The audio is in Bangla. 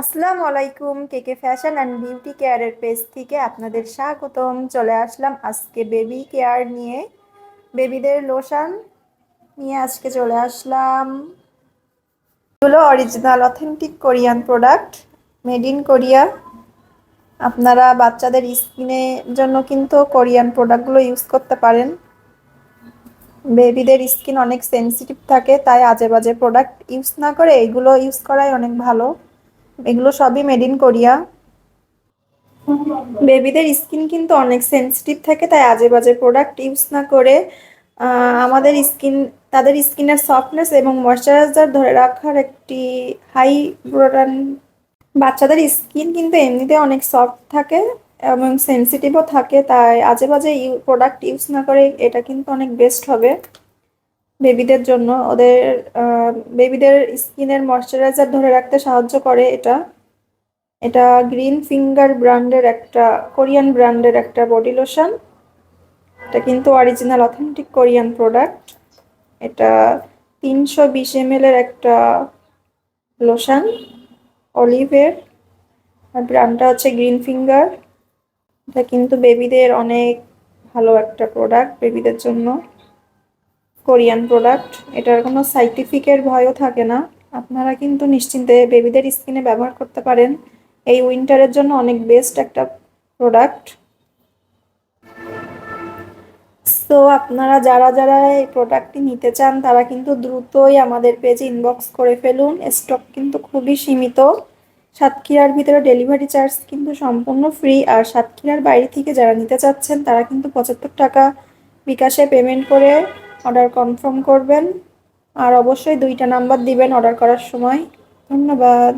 আসসালামু আলাইকুম, কেকে ফ্যাশন অ্যান্ড বিউটি কেয়ারের পেজ থেকে আপনাদের স্বাগতম। চলে আসলাম আজকে বেবি কেয়ার নিয়ে। বেবিদের লোশন নিয়ে আজকে চলে আসলাম। এগুলো original, authentic Korean product, made in Korea. আপনারা বাচ্চাদের স্কিনের জন্য কিন্তু কোরিয়ান প্রোডাক্টগুলো ইউজ করতে পারেন। বেবিদের স্কিন অনেক সেন্সিটিভ থাকে, তাই আজে বাজে প্রোডাক্ট ইউজ না করে এগুলো ইউজ করাই অনেক ভালো। এগুলো সবই মেড ইন কোরিয়া বেবিদের স্কিন কিন্তু অনেক সেন্সিটিভ থাকে, তাই আজে বাজে প্রোডাক্ট ইউজ না করে আমাদের স্কিন তাদের স্কিনের সফটনেস এবং ময়শ্চারাইজার ধরে রাখার একটি হাই প্রোডান বাচ্চাদের স্কিন কিন্তু এমনিতে অনেক সফট থাকে এবং সেন্সিটিভও থাকে, তাই আজে বাজে প্রোডাক্ট ইউজ না করে এটা কিন্তু অনেক বেস্ট হবে। বেবিদের জন্য ওদের বেবিদের স্কিনের ময়শ্চারাইজার ধরে রাখতে সাহায্য করে এটা। এটা গ্রিন ফিঙ্গার ব্র্যান্ডের একটা, কোরিয়ান ব্র্যান্ডের একটা বডি লোশন। এটা কিন্তু অরিজিনাল অথেন্টিক কোরিয়ান প্রোডাক্ট এটা তিনশো বিশ এম এর একটা লোশন, অলিভের। ব্র্যান্ডটা হচ্ছে গ্রিন ফিঙ্গার। এটা কিন্তু বেবিদের অনেক ভালো একটা প্রোডাক্ট বেবিদের জন্য। কোরিয়ান প্রোডাক্ট এটার কোনো সাইন্টিফিকের ভয়ও থাকে না। আপনারা কিন্তু নিশ্চিন্তে বেবিদের স্কিনে ব্যবহার করতে পারেন। এই উইন্টারের জন্য অনেক বেস্ট একটা প্রোডাক্ট সো আপনারা যারা যারা এই প্রোডাক্টটি নিতে চান, তারা কিন্তু দ্রুতই আমাদের পেজে ইনবক্স করে ফেলুন। স্টক কিন্তু খুবই সীমিত। সাতক্ষীরার ভিতরে ডেলিভারি চার্জ কিন্তু সম্পূর্ণ ফ্রি আর সাতক্ষীরার বাইরে থেকে যারা নিতে চাচ্ছেন, তারা কিন্তু পঁচাত্তর টাকা বিকাশে পেমেন্ট করে অর্ডার কনফার্ম করবেন। আর অবশ্যই দুইটা নাম্বার দিবেন অর্ডার করার সময়। ধন্যবাদ।